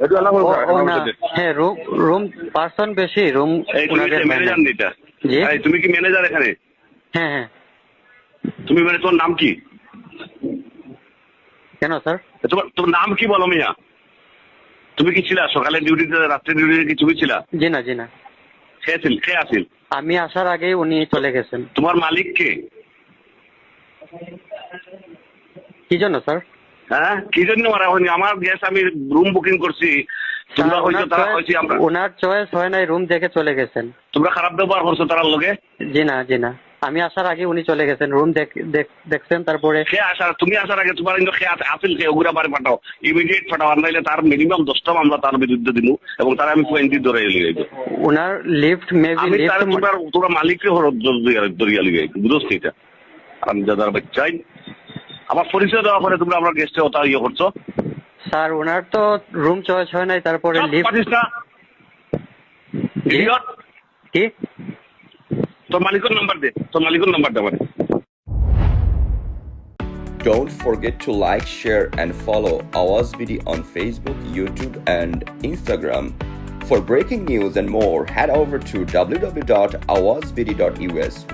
একটু আলাপ ও ও না হ্যাঁ রুম রুম পার্সন বেশি রুম এই তুমি ওনাদের ম্যানেজার নিটা এই তুমি কি ম্যানেজার এখানে? হ্যাঁ হ্যাঁ। তুমি মানে তোমার নাম কি? কেন স্যার? তোমার তোমার নাম কি বলো মিয়া? তুমি কি ছিলা? সকালে ডিউটিতে রাত্রে ডিউটিতে কি তুমি ছিলা? জি না জি না। খেয়ে ছিল খেয়ে আসিল আমি আসার আগে উনি চলে গেছেন। তোমার মালিক কে? কি জন্য স্যার? হ্যাঁ? কি জন্য মারা হয়নি? আমার গ্যাস আমি রুম বুকিং করছি। তোমরা হয়তো তারা হয়েছি আমরা ওনার চয়েস হয় নাই রুম দেখে চলে গেছেন। তোমরা খারাপ ব্যবহার করছ তার লগে জি না জি না। আমি আসার আগে উনি চলে গেছেন রুম দেখছেন তারপরে খেয়ে আসার? তুমি আসার আগে তোমার কিন্তু খেয়ে আসিল খেয়ে ওগুলা বারে পাঠাও। ইমিডিয়েট পাঠাও আর নাইলে তার মিনিমাম দশটা মামলা তার বিরুদ্ধে দিব এবং তার আমি পয়েন্টি ধরে লিয়ে যাব ওনার লিফট মেবি লিফট তোমার তোমরা মালিককে হলো দরিয়া লিগে বুঝোস এটা? আমি দাদার বাচ্চাই আমার পরিচয় দেওয়া পরে তোমরা আমার গেস্টে ওটা ইয়ে করছ স্যার ওনার তো রুম চয়েস হয় নাই তারপরে! কি তোর মালিকের নাম্বার দে তোর মালিকের নাম্বার দে আমার Don't forget to like, share, and follow Awaz BD on Facebook, YouTube, and Instagram. For breaking news and more, head over to www.awazbd.us.